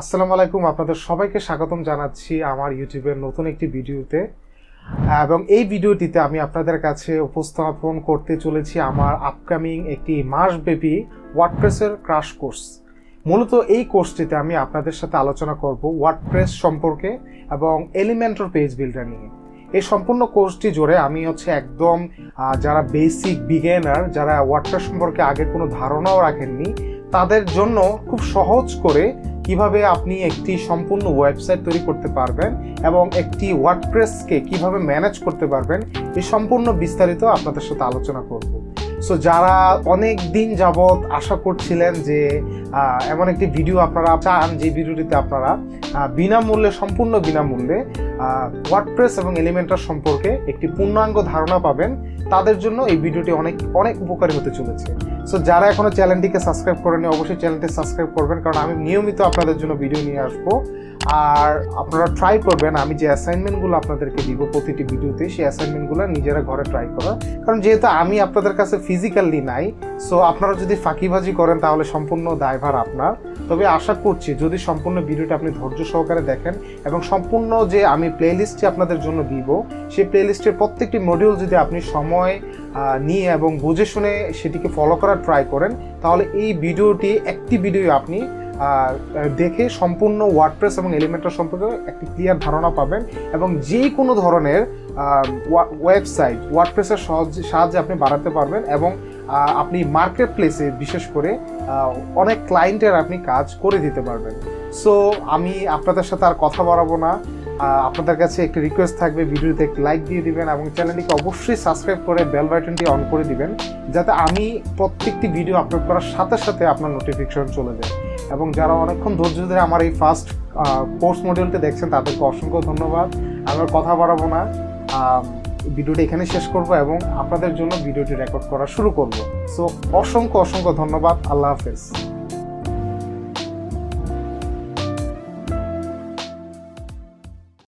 আসসালামু আলাইকুম, আপনাদের সবাইকে স্বাগতম জানাচ্ছি আমার ইউটিউবের নতুন একটি ভিডিওতে। এবং এই ভিডিওটিতে আমি আপনাদের কাছে উপস্থাপন করতে চলেছি আমার আপকামিং একটি মাসব্যাপী ওয়ার্ডপ্রেসের ক্রাশ কোর্স মূলত এই কোর্সটিতে আমি আপনাদের সাথে আলোচনা করব ওয়ার্ডপ্রেস সম্পর্কে এবং এলিমেন্টর পেজ বিল্ডার নিয়ে। এই সম্পূর্ণ কোর্সটি জুড়ে আমি হচ্ছে একদম যারা বেসিক বিগেনার যারা ওয়ার্ডপ্রেস সম্পর্কে আগে কোনো ধারণাও রাখেননি, তাদের জন্য খুব সহজ করে কীভাবে আপনি একটি সম্পূর্ণ ওয়েবসাইট তৈরি করতে পারবেন এবং একটি ওয়ার্ডপ্রেসকে কীভাবে ম্যানেজ করতে পারবেন এই সম্পূর্ণ বিস্তারিত আপনাদের সাথে আলোচনা করব। সো যারা অনেক দিন যাবৎ আশা করছিলেন যে এমন একটি ভিডিও আপনারা চান, যে ভিডিওটিতে আপনারা বিনামূল্যে, সম্পূর্ণ বিনামূল্যে ওয়ার্ডপ্রেস এবং এলিমেন্টার সম্পর্কে একটি পূর্ণাঙ্গ ধারণা পাবেন। তাদের জন্য এই ভিডিওটি অনেক অনেক উপকারী হতে চলেছে। সো যারা এখনও চ্যানেলটিকে সাবস্ক্রাইব করেনি অবশ্যই চ্যানেলটি সাবস্ক্রাইব করবেন, কারণ আমি নিয়মিত আপনাদের জন্য ভিডিও নিয়ে আসব। আর আপনারা ট্রাই করবেন, আমি যে অ্যাসাইনমেন্টগুলো আপনাদেরকে দিব প্রতিটি ভিডিওতে সেই অ্যাসাইনমেন্টগুলো নিজেরা ঘরে ট্রাই করা কারণ যেহেতু আমি আপনাদের কাছে ফিজিক্যালি নাই সো আপনারা যদি ফাঁকিবাজি করেন, তাহলে সম্পূর্ণ দায়ভার আপনার। তবে আশা করছি যদি সম্পূর্ণ ভিডিওটা আপনি ধৈর্য সহকারে দেখেন এবং সম্পূর্ণ যে আমি প্লেলিস্টটি আপনাদের জন্য দিব, সেই প্লেলিস্টের প্রত্যেকটি মডিউল যদি আপনি সময় নিয়ে এবং বুঝে শুনে সেটিকে ফলো করার ট্রাই করেন, তাহলে এই ভিডিওটি একটি ভিডিও আপনি দেখে সম্পূর্ণ ওয়ার্ডপ্রেস এবং এলিমেন্টার সম্পর্কে একটি ক্লিয়ার ধারণা পাবেন এবং যে কোনো ধরনের ওয়েবসাইট ওয়ার্ডপ্রেসের সাহায্যে সাহায্যে আপনি বাড়াতে পারবেন এবং আপনি মার্কেট প্লেসে বিশেষ করে অনেক ক্লায়েন্টের আপনি কাজ করে দিতে পারবেন। সো আমি আপনাদের সাথে আর কথা বাড়াবো না। আপনাদের কাছে একটি রিকোয়েস্ট থাকবে, ভিডিওতে একটি লাইক দিয়ে দিবেন এবং চ্যানেলটিকে অবশ্যই সাবস্ক্রাইব করে বেল বাটনটি অন করে দিবেন, যাতে আমি প্রত্যেকটি ভিডিও আপলোড করার সাথে সাথে আপনার নোটিফিকেশন চলে যায়। এবং যারা অনেকক্ষণ ধৈর্য ধরে আমার এই ফার্স্ট কোর্স মডিউলটি দেখছেন, তাদেরকে অসংখ্য ধন্যবাদ। আমি আর কথা বাড়াবো না। ভিডিওটি এখানে শেষ করব এবং আপনাদের জন্য ভিডিওটি রেকর্ড করা শুরু করব। সো অসংখ্য অসংখ্য ধন্যবাদ। আল্লাহ হাফেজ।